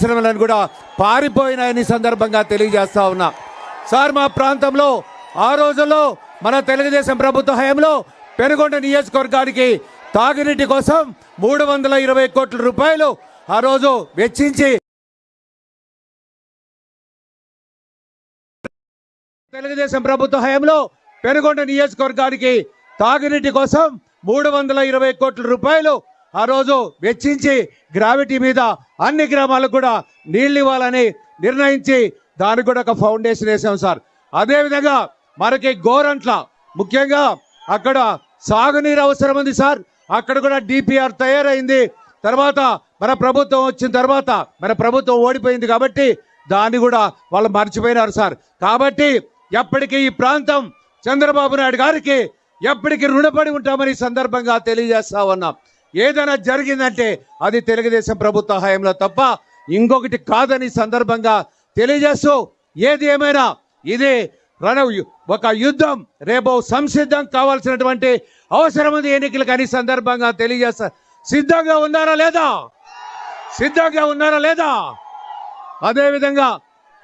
శ్రమలను కూడా పారిపోయినాయని సందర్భంగా తెలియజేస్తా ఉన్నా. సార్ మా ప్రాంతంలో ఆ రోజుల్లో మన తెలుగుదేశం ప్రభుత్వ హయాంలో పెనుగొండ నియోజకవర్గానికి తాగునీటి కోసం మూడు వందల ఇరవై కోట్ల రూపాయలు ఆ రోజు వెచ్చించి తెలుగుదేశం ప్రభుత్వ హయాంలో పెనుగొండ నియోజకవర్గానికి తాగునీటి కోసం మూడు వందల ఇరవై కోట్ల రూపాయలు ఆ రోజు వెచ్చించి గ్రావిటీ మీద అన్ని గ్రామాలకు కూడా నీళ్ళు ఇవ్వాలని నిర్ణయించి దానికి కూడా ఒక ఫౌండేషన్ వేసాం సార్. అదేవిధంగా మనకి గోరంట్ల ముఖ్యంగా అక్కడ సాగునీరు అవసరం ఉంది సార్. అక్కడ కూడా డిపిఆర్ తయారైంది. తర్వాత మన ప్రభుత్వం వచ్చిన తర్వాత మన ప్రభుత్వం ఓడిపోయింది కాబట్టి దాన్ని కూడా వాళ్ళు మర్చిపోయినారు సార్. కాబట్టి ఎప్పటికీ ఈ ప్రాంతం చంద్రబాబు నాయుడు గారికి ఎప్పటికీ రుణపడి ఉంటామని సందర్భంగా తెలియజేస్తా ఉన్నాం. ఏదైనా జరిగిందంటే అది తెలుగుదేశం ప్రభుత్వ హయాంలో తప్ప ఇంకొకటి కాదని సందర్భంగా తెలియజేస్తూ ఏది ఏమైనా ఇది రణ ఒక యుద్ధం రేపు సంసిద్ధం కావాల్సినటువంటి అవసరం ఉంది ఎన్నికలకు అని సందర్భంగా తెలియజేస్తా. సిద్ధంగా ఉన్నారా లేదా? సిద్ధంగా ఉన్నారా లేదా? అదేవిధంగా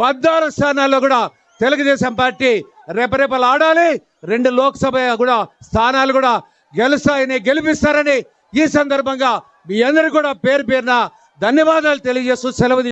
పద్నాలుగు స్థానాల్లో కూడా తెలుగుదేశం పార్టీ రెపరెపలు ఆడాలి రెండు లోక్సభ కూడా స్థానాలు కూడా గెలుస్తాయని గెలిపిస్తారని ఈ సందర్భంగా మీ అందరూ కూడా పేరు పేరున ధన్యవాదాలు తెలియజేస్తూ సెలవు